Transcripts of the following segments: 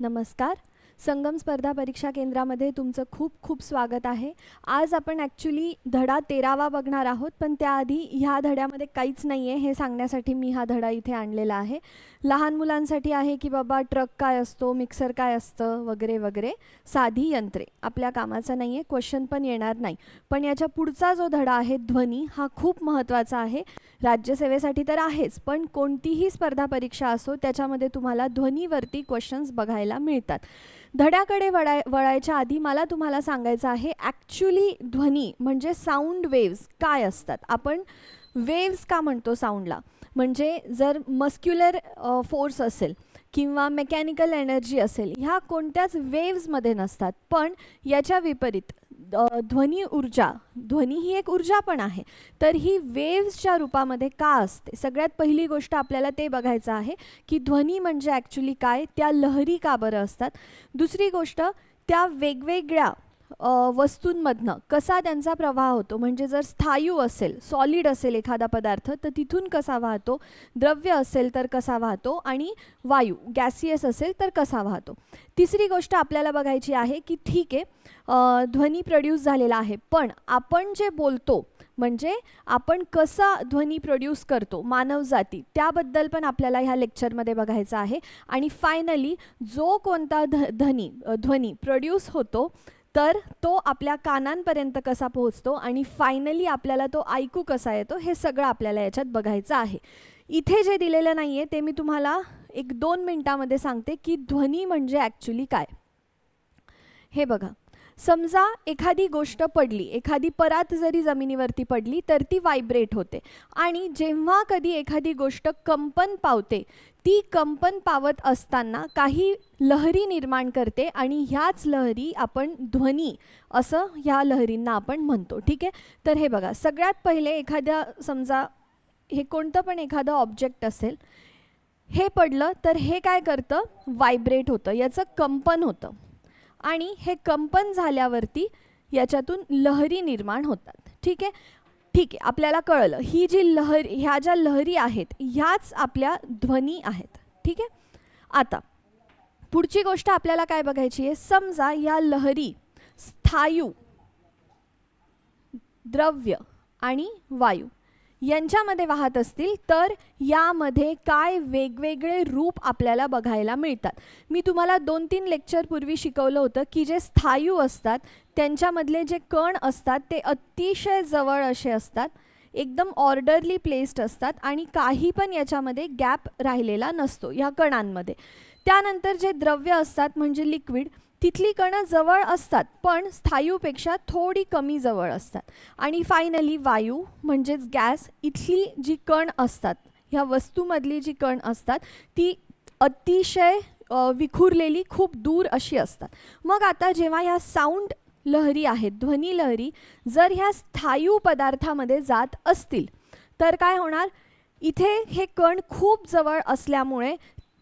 नमस्कार. संगम स्पर्धा परीक्षा केंद्रामध्ये तुमचं खूप खूप स्वागत आहे. आज आपण ॲक्च्युली धडा तेरावा बघणार आहोत पण त्याआधी ह्या धड्यामध्ये काहीच नाही आहे हे सांगण्यासाठी मी हा धडा इथे आणलेला आहे. लहान मुलांसाठी आहे की बाबा ट्रक काय असतो मिक्सर काय असतं वगैरे वगैरे. साधी यंत्रे. आपल्या कामाचा नाही आहे क्वेश्चन पण येणार नाही. पण याच्या पुढचा जो धडा आहे ध्वनी हा खूप महत्त्वाचा आहे. राज्यसेवेसाठी तर आहेच पण कोणतीही स्पर्धा परीक्षा असो त्याच्यामध्ये तुम्हाला ध्वनीवरती क्वेश्चन्स बघायला मिळतात. धड्याकडे वळाय वळायच्या आधी मला तुम्हाला सांगायचं आहे ॲक्च्युली ध्वनी म्हणजे साऊंड वेव्स काय असतात? आपण वेव्स का म्हणतो साऊंडला म्हणजे जर मस्क्युलर फोर्स असेल किंवा मेकॅनिकल एनर्जी असेल ह्या कोणत्याच वेव्समध्ये नसतात. पण याच्या विपरीत ध्वनी ऊर्जा ध्वनी ही एक ऊर्जा पण आहे. तर ही वेव्सच्या रूपामध्ये का असते? सगळ्यात पहिली गोष्ट आपल्याला ते बघायचं आहे की ध्वनी म्हणजे ॲक्च्युली काय? त्या लहरी का बरं असतात? दुसरी गोष्ट त्या वेगवेगळ्या वस्तूंमधनं कसा त्यांचा प्रवाह होतो? म्हणजे जर स्थायू असेल सॉलिड असेल एखादा पदार्थ तर तिथून कसा वाहतो? द्रव्य असेल तर कसा वाहतो? आणि वायू गॅसियस असेल तर कसा वाहतो? तिसरी गोष्ट आपल्याला बघायची आहे की ठीक आहे ध्वनी प्रोड्यूस झालेला आहे. पण आपण जे बोलतो म्हणजे आपण कसा ध्वनी प्रोड्यूस करतो? मानवजाती त्याबद्दल पण आपल्याला ह्या लेक्चरमध्ये बघायचं आहे. आणि फायनली जो कोणता ध ध्वनी ध्वनी प्रोड्यूस होतो तर तो आपल्या कानांपर्यंत कसा पोहोचतो आणि फायनली आपल्याला तो ऐकू कसा येतो हे सगळं आपल्याला याच्यात बघायचं आहे. इथे जे दिलेलं नाही आहे ते मी तुम्हाला एक दोन मिनटामध्ये सांगते की ध्वनी म्हणजे ॲक्च्युली काय. हे बघा. समजा एखादी गोष्ट पडली एखादी परात जरी जमिनीवरती पडली तर ती व्हायब्रेट होते. आणि जेव्हा कधी एखादी गोष्ट कंपन पावते ती कंपन पावत असताना काही लहरी निर्माण करते आणि ह्याच लहरी आपण ध्वनी असं ह्या लहरींना आपण म्हणतो. ठीक आहे? तर हे बघा सगळ्यात पहिले एखाद्या समजा हे कोणतं पण एखादं ऑब्जेक्ट असेल हे पडलं तर हे काय करतं? व्हायब्रेट होतं. याचं कंपन होतं. आणि हे कंपन झाल्यावरती याच्यातून लहरी निर्माण होतात. ठीक आहे? ठीक आहे आपल्याला कळलं. ही जी लहरी ह्या ज्या लहरी आहेत ह्याच आपल्या ध्वनी आहेत. ठीक आहे? आता पुढची गोष्ट आपल्याला काय बघायची आहे? समजा या लहरी स्थायू द्रव्य आणि वायू. यांच्यामध्ये वाहत असतील तर यामध्ये काय वेगवेगळे रूप आपल्याला बघायला मिळतात. मी तुम्हाला दोन तीन लेक्चर पूर्वी शिकवलं होतं की जे स्थायू असतात त्यांच्यामधले जे कण असतात ते अतिशय जवळ असे असतात एकदम ऑर्डरली प्लेस्ड असतात आणि काही पण याच्यामध्ये गॅप राहिलेला नसतो ह्या कणांमध्ये. त्यानंतर जे द्रव्य असतात म्हणजे लिक्विड तिथली कणं जवळ असतात पण स्थायूपेक्षा थोडी कमी जवळ असतात. आणि फायनली वायू म्हणजेच गॅस इथली जी कण असतात ह्या वस्तूमधली जी कण असतात ती अतिशय विखुरलेली खूप दूर अशी असतात. मग आता जेव्हा ह्या साऊंड लहरी आहेत ध्वनी लहरी जर ह्या स्थायू पदार्थामध्ये जात असतील तर काय होणार? इथे हे कण खूप जवळ असल्यामुळे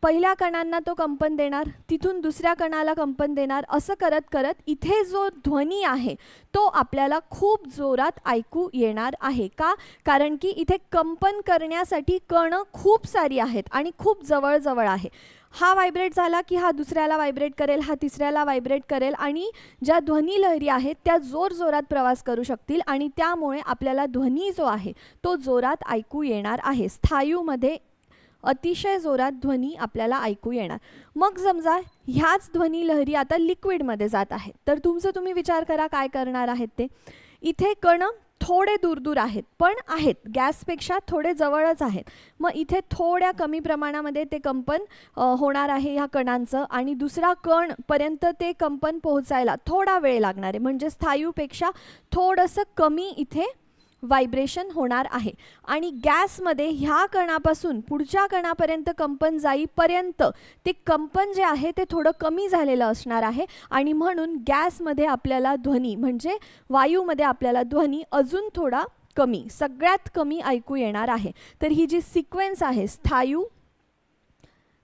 पहिल्या कणांना तो कंपन देणार तिथून दुसऱ्या कणाला कंपन देणार असं करत करत इथे जो ध्वनी आहे तो आपल्याला खूप जोरात ऐकू येणार आहे. का? कारण की इथे कंपन करण्यासाठी कणं खूप सारी आहेत आणि खूप जवळजवळ आहे. हा व्हायब्रेट झाला की हा दुसऱ्याला व्हायब्रेट करेल हा तिसऱ्याला व्हायब्रेट करेल आणि ज्या ध्वनी लहरी आहेत त्या जोर जोरात प्रवास करू शकतील आणि त्यामुळे आपल्याला ध्वनी जो आहे तो जोरात ऐकू येणार आहे. स्थायूमध्ये अतिशय जोरात ध्वनी आपल्याला ऐकू येणार. मग समजा ह्याच ध्वनी लहरी आता लिक्विडमध्ये जात आहेत तर तुमचं तुम्ही विचार करा काय करणार आहेत ते. इथे कण थोडे दूर दूर आहेत पण आहेत. गॅसपेक्षा थोडे जवळच आहेत. मग इथे थोड्या कमी प्रमाणामध्ये ते कंपन होणार आहे ह्या कणांचं आणि दुसरा कण पर्यंत ते कंपन पोहोचायला थोडा वेळ लागणार आहे. म्हणजे स्थायूपेक्षा थोडंसं कमी इथे व्हायब्रेशन होणार आहे. आणि गॅसमध्ये ह्या कणापासून पुढच्या कणापर्यंत कंपन जाईपर्यंत ते कंपन जे आहे ते थोडं कमी झालेलं असणार आहे. आणि म्हणून गॅसमध्ये आपल्याला ध्वनी म्हणजे वायूमध्ये आपल्याला ध्वनी अजून थोडा कमी सगळ्यात कमी ऐकू येणार आहे. तर ही जी सिक्वेन्स आहे स्थायू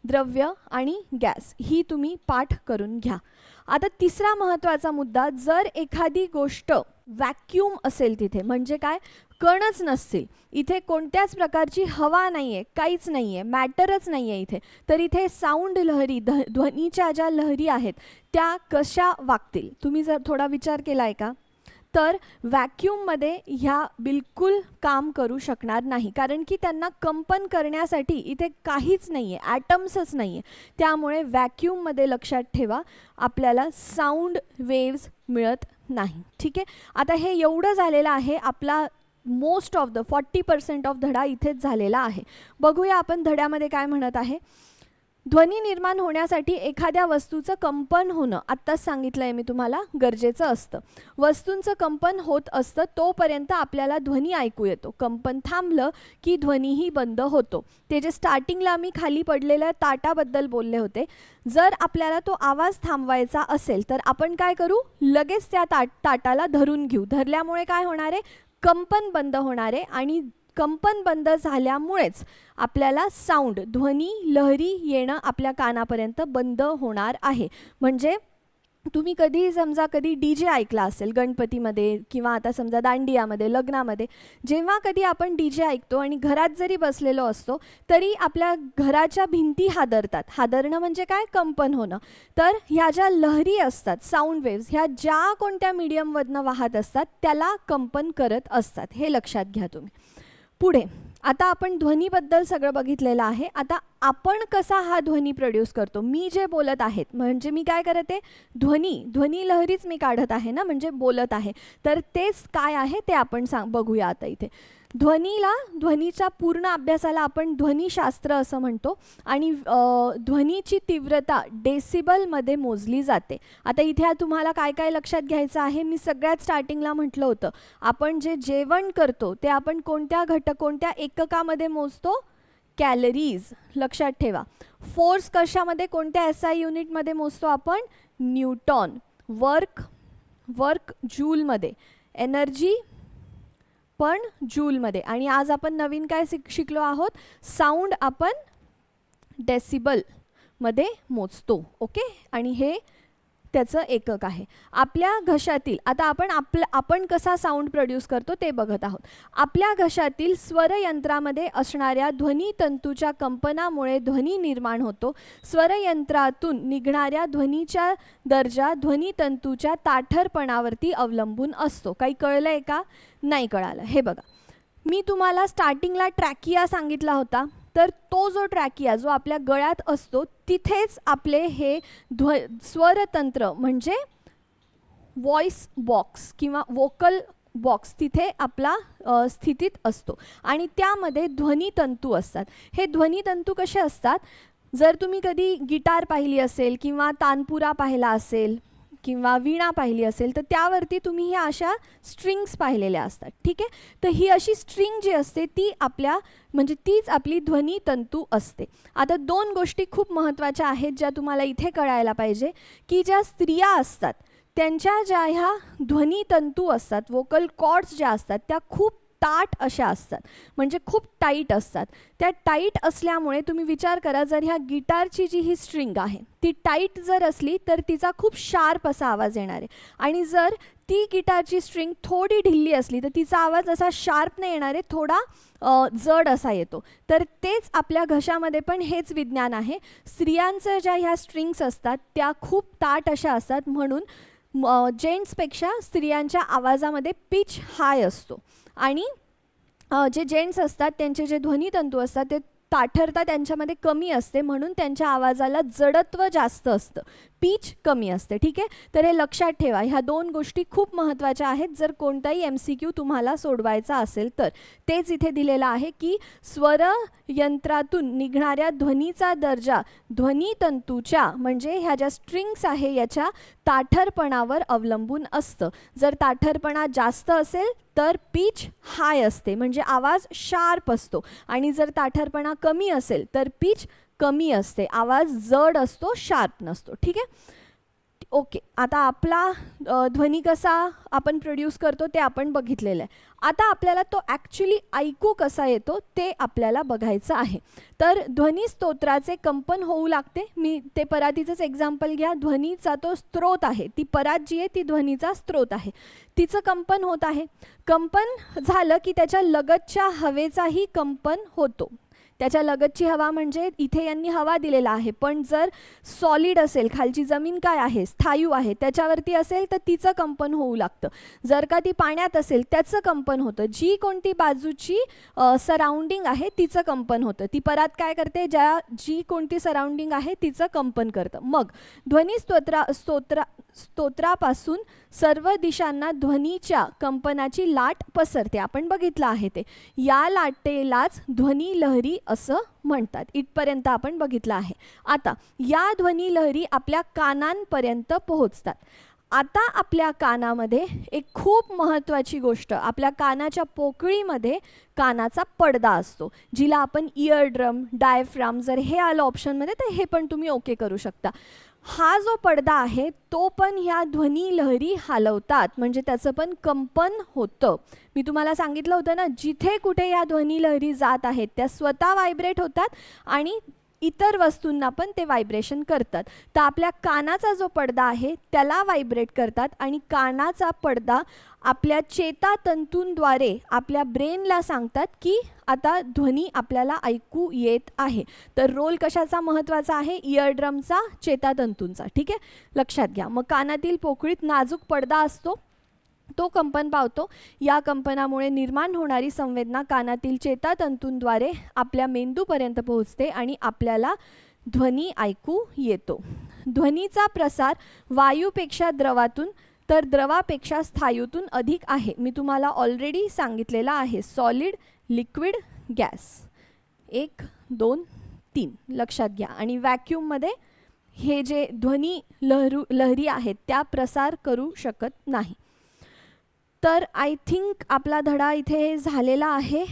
द्रव्य आणि गॅस ही तुम्ही पाठ करून घ्या. आता तिसरा महत्त्वाचा मुद्दा जर एखादी गोष्ट व्हॅक्युम असेल तिथे. म्हणजे काय? कणच नसतील. इथे कोणत्याच प्रकारची हवा नाही आहे काहीच नाही आहे मॅटरच नाही आहे इथे. तर इथे साऊंड लहरी ध ध्वनीच्या ज्या लहरी आहेत त्या कशा वागतील? तुम्ही जर थोडा विचार केला आहे का? तर व्हॅक्यूममध्ये ह्या बिलकुल काम करू शकणार नाही. कारण की त्यांना कंपन करण्यासाठी इथे काहीच नाही आहे ॲटम्सच नाही आहे त्यामुळे व्हॅक्यूममध्ये लक्षात ठेवा आपल्याला साऊंड वेव्स मिळत नाही. ठीक आहे? आता हे एवढं झालेलं आहे आपला most of the forty percent of धडा इथेच झालेला आहे. बघूया आपण धड्यामध्ये काय म्हणत आहे. ध्वनी निर्माण होण्यासाठी एखाद्या वस्तूचं कंपन होणं आत्ताच सांगितलं आहे मी तुम्हाला गरजेचं असतं. वस्तूंचं कंपन होत असतं तोपर्यंत आपल्याला ध्वनी ऐकू येतो. कंपन थांबलं की ध्वनीही बंद होतो. ते जे स्टार्टिंगला मी खाली पडलेल्या ताटाबद्दल बोलले होते जर आपल्याला तो आवाज थांबवायचा असेल तर आपण काय करू? लगेच त्या ताट ताटाला धरून घेऊ. धरल्यामुळे काय होणार आहे? कंपन बंद होणार आहे आणि कंपन बंद झाल्यामुळेच आपल्याला साऊंड ध्वनी लहरी येणं आपल्या कानापर्यंत बंद होणार आहे. म्हणजे तुम्ही कधी समजा कधी डी जे ऐकला असेल गणपतीमध्ये किंवा आता समजा दांडियामध्ये लग्नामध्ये जेव्हा कधी आपण डी जे ऐकतो आणि घरात जरी बसलेलो असतो तरी आपल्या घराच्या भिंती हादरतात. हादरणं म्हणजे काय? कंपन होणं. तर ह्या ज्या लहरी असतात साऊंड वेव्स ह्या ज्या कोणत्या मीडियममधनं वाहत असतात त्याला कंपन करत असतात. हे लक्षात घ्या तुम्ही. पुढे. आता आपण ध्वनीबद्दल सगळं बघितलेलं आहे. आता आपण कसा हा ध्वनी प्रोड्यूस करतो? मी जे बोलत आहेत म्हणजे मी काय करते? ध्वनी ध्वनी लहरीच मी काढत आहे ना म्हणजे बोलत आहे. तर तेच काय आहे ते आपण सांग बघूया आता इथे. ध्वनीला ध्वनीच्या पूर्ण अभ्यासाला आपण ध्वनीशास्त्र असं म्हणतो आणि ध्वनीची तीव्रता डेसिबलमध्ये मोजली जाते. आता इथे तुम्हाला काय काय लक्षात घ्यायचं आहे? मी सगळ्यात स्टार्टिंगला म्हटलं होतं. आपण जे जेवण करतो ते आपण कोणत्या घटक कोणत्या एककामध्ये मोजतो? कॅलरीज. लक्षात ठेवा. फोर्स कशामध्ये कोणत्या एस आय युनिटमध्ये मोजतो आपण? न्यूटॉन. वर्क वर्क जूलमध्ये. एनर्जी पण जूलमध्ये. आणि आज आपण नवीन काय शिक शिकलो आहोत? साऊंड आपण डेसिबलमध्ये मोजतो. ओके? आणि हे त्याचं एकक आहे. आपल्या घशातील आता आपण आपलं आपण कसा साऊंड प्रोड्यूस करतो ते बघत आहोत. आपल्या घशातील स्वरयंत्रामध्ये असणाऱ्या ध्वनी तंतूच्या कंपनामुळे ध्वनी निर्माण होतो. स्वरयंत्रातून निघणाऱ्या ध्वनीच्या दर्जा ध्वनी तंतूच्या ताठरपणावरती अवलंबून असतो. काही कळलं आहे का? नाही कळालं. हे बघा. मी तुम्हाला स्टार्टिंगला ट्रॅकिया सांगितला होता. तर तो जो ट्रॅकिया जो आपल्या गळ्यात असतो तिथेच आपले हे ध्व स्वरतंत्र म्हणजे व्हॉइस बॉक्स किंवा वोकल बॉक्स तिथे आपला स्थितीत असतो. आणि त्यामध्ये ध्वनितंतू असतात. हे ध्वनितंतू कसे असतात? जर तुम्ही कधी गिटार पाहिली असेल किंवा तानपुरा पाहिला असेल किंवा वीणा पाहिली असेल तर त्यावरती तुम्ही ह्या अशा स्ट्रिंग्स पाहिलेल्या असतात. ठीक आहे? तर ही अशी स्ट्रिंग जी असते ती आपल्या म्हणजे तीच आपली ध्वनी तंतू असते. आता दोन गोष्टी खूप महत्त्वाच्या आहेत ज्या तुम्हाला इथे कळायला पाहिजे की ज्या स्त्रिया असतात त्यांच्या ज्या ह्या ध्वनी तंतू असतात वोकल कॉर्ड्स ज्या असतात त्या खूप ताट अशा असतात. म्हणजे खूप टाईट असतात. त्या टाईट असल्यामुळे तुम्ही विचार करा जर ह्या गिटारची जी ही स्ट्रिंग आहे ती टाईट जर असली तर तिचा खूप शार्प असा आवाज येणार आहे. आणि जर ती गिटारची स्ट्रिंग थोडी ढिल्ली असली तर तिचा आवाज असा शार्प नाही येणार आहे थोडा जड असा येतो. तर तेच आपल्या घशामध्ये पण हेच विज्ञान आहे. स्त्रियांचं ज्या ह्या स्ट्रिंग्स असतात त्या खूप ताट अशा असतात म्हणून जेंट्सपेक्षा स्त्रियांच्या आवाजामध्ये पिच हाय असतो. आणि जे जेंट्स असतात त्यांचे जे ध्वनितंतू असतात ते ताठरता त्यांच्यामध्ये कमी असते म्हणून त्यांच्या आवाजाला जडत्व जास्त असतं. पीच कमी असते ठीक आहे? तर हे लक्षात ठेवा ह्या दोन गोष्टी खूप महत्त्वाच्या आहेत जर कोणताही एम सी क्यू तुम्हाला सोडवायचा असेल तर. तेच इथे दिलेलं आहे की स्वर यंत्रातून निघणाऱ्या ध्वनीचा दर्जा ध्वनितंतूच्या म्हणजे ह्या ज्या स्ट्रिंग्स आहे याच्या ताठरपणावर अवलंबून असतं. जर ताठरपणा जास्त असेल तर पीच हाय असते म्हणजे आवाज शार्प असतो. आणि जर ताठरपणा कमी असेल तर पीच कमी असते. आवाज जड असतो शार्प नसतो. ठीक आहे? ओके. आता आपला ध्वनी कसा आपण प्रोड्यूस करतो ते आपण बघितलेलं आहे. आता आपल्याला तो ॲक्च्युली ऐकू कसा येतो ते आपल्याला बघायचं आहे. तर ध्वनी स्तोत्राचे कंपन होऊ लागते. मी ते परातीचंच एक्झाम्पल घ्या. ध्वनीचा तो स्रोत आहे. ती परात जी आहे ती ध्वनीचा स्रोत आहे. तिचं कंपन होत आहे. कंपन झालं की त्याच्या लगतच्या हवेचाही कंपन होतो. त्याच्या लगतची हवा म्हणजे इथे यांनी हवा दिलेला आहे. पण जर सॉलिड असेल खालची जमीन काय आहे स्थायू आहे त्याच्यावरती असेल तर तिचं कंपन होऊ लागतं. जर का ती पाण्यात असेल त्याचं कंपन होतं. जी कोणती बाजूची सराउंडिंग आहे तिचं कंपन होतं. ती परत काय करते ज्या जी कोणती सराउंडिंग आहे तिचं कंपन करतं. मग ध्वनी स्तोत्रा स्तोत्रा स्तोत्रापासून सर्व दिशांना ध्वनीच्या कंपनाची लाट पसरते. आपण बघितलं आहे ते. या लाटेलाच ध्वनी लहरी असं म्हणतात. इथपर्यंत आपण बघितलं आहे. आता या ध्वनी लहरी आपल्या कानांपर्यंत पोहोचतात. आता आपल्या कानामध्ये एक खूप महत्त्वाची गोष्ट आपल्या कानाच्या पोकळीमध्ये कानाचा पडदा असतो जिला आपण इयर ड्रम डायफ्राम जर हे आलं ऑप्शनमध्ये तर हे पण तुम्ही ओके करू शकता. हा जो पडदा आहे तो पण ह्या ध्वनी लहरी हलवतात. म्हणजे त्याचं पण कंपन होतं. मी तुम्हाला सांगितलं होतं ना जिथे कुठे या ध्वनी लहरी जात आहेत त्या स्वतः व्हायब्रेट होतात आणि इतर वस्तूंना पण ते व्हायब्रेशन करतात. तर आपल्या कानाचा जो पडदा आहे त्याला व्हायब्रेट करतात आणि कानाचा पडदा आपल्या चेतातंतूंद्वारे आपल्या ब्रेनला सांगतात की आता ध्वनी आपल्याला ऐकू येत आहे. तर रोल कशाचा महत्त्वाचा आहे? इयरड्रमचा चेतातंतूंचा. ठीक आहे? लक्षात घ्या. मग कानातील पोकळीत नाजूक पडदा असतो. तो कंपन पावतो. या कंपनामुळे निर्माण होणारी संवेदना कानातील चेतातंतूंद्वारे आपल्या मेंदूपर्यंत पोहोचते आणि आपल्याला ध्वनी ऐकू येतो. ध्वनीचा प्रसार वायूपेक्षा द्रवातून तर द्रवापेक्षा स्थायूतून अधिक आहे. मी तुम्हाला ऑलरेडी सांगितलेला आहे. सॉलिड लिक्विड गॅस एक दोन तीन. लक्षात घ्या. आणि व्हॅक्यूममध्ये हे जे ध्वनी लहरू लहरी आहेत त्या प्रसार करू शकत नाही. तर आय थिंक आपला धडा इथे झालेला आहे.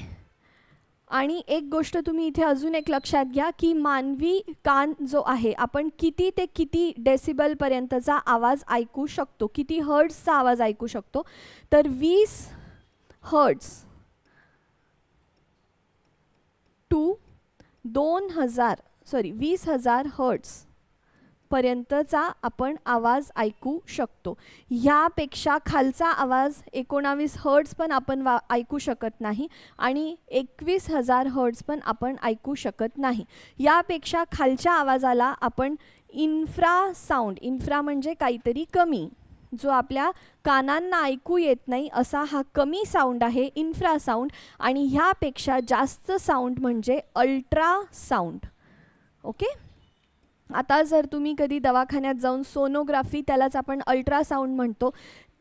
आणि एक गोष्ट तुम्ही इथे अजून एक लक्षात घ्या की मानवी कान जो आहे आपण किती ते किती डेसिबलपर्यंतचा आवाज ऐकू शकतो किती हर्ड्सचा आवाज ऐकू शकतो तर वीस हर्ड्स टू दोन हजार सॉरी वीस हजार हर्ट्स पर्यंतचा आपण आवाज ऐकू शकतो. ह्यापेक्षा खालचा आवाज एकोणावीस हर्ट्स पण आपण वा ऐकू शकत नाही आणि एकवीस हजार हर्ट्स पण आपण ऐकू शकत नाही. यापेक्षा खालच्या आवाजाला आपण इन्फ्रा साऊंड इन्फ्रा म्हणजे काहीतरी कमी जो आपल्या कानांना ऐकू येत नाही असा हा कमी साऊंड आहे इन्फ्रा साऊंड आणि ह्यापेक्षा जास्त साऊंड म्हणजे अल्ट्रा साऊंड ओके आता जर तुम्ही कधी दवाखान्यात जाऊन सोनोग्राफी त्यालाच आपण अल्ट्रासाऊंड म्हणतो.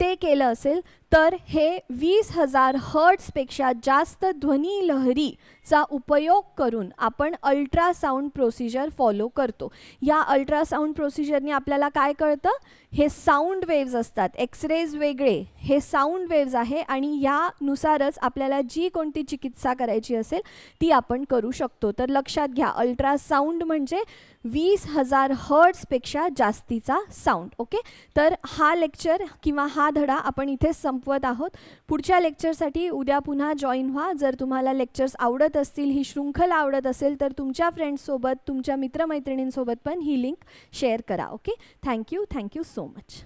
ते केलं असेल तर हे वीस हजार हर्ट्सपेक्षा जास्त ध्वनी लहरीचा उपयोग करून आपण अल्ट्रासाऊंड प्रोसिजर फॉलो करतो. या अल्ट्रासाऊंड प्रोसिजरने आपल्याला काय कळतं? हे साऊंड वेव्ज असतात एक्सरेज वेगळे. हे साऊंड वेव्ज आहे आणि यानुसारच आपल्याला जी कोणती चिकित्सा करायची असेल ती आपण करू शकतो. तर लक्षात घ्या अल्ट्रासाऊंड म्हणजे वीस हजार हर्ट्सपेक्षा जास्तीचा साऊंड ओके? तर हा लेक्चर किंवा हा धडा आपण इथे संपवत आहोत. पुढच्या लेक्चरसाठी उद्या पुन्हा जॉईन व्हा. जर तुम्हाला लेक्चर्स आवडत असतील ही शृंखला आवडत असेल तर तुमच्या फ्रेंड्ससोबत तुमच्या मित्रमैत्रिणींसोबत पण ही लिंक शेअर करा okay thank you thank you so much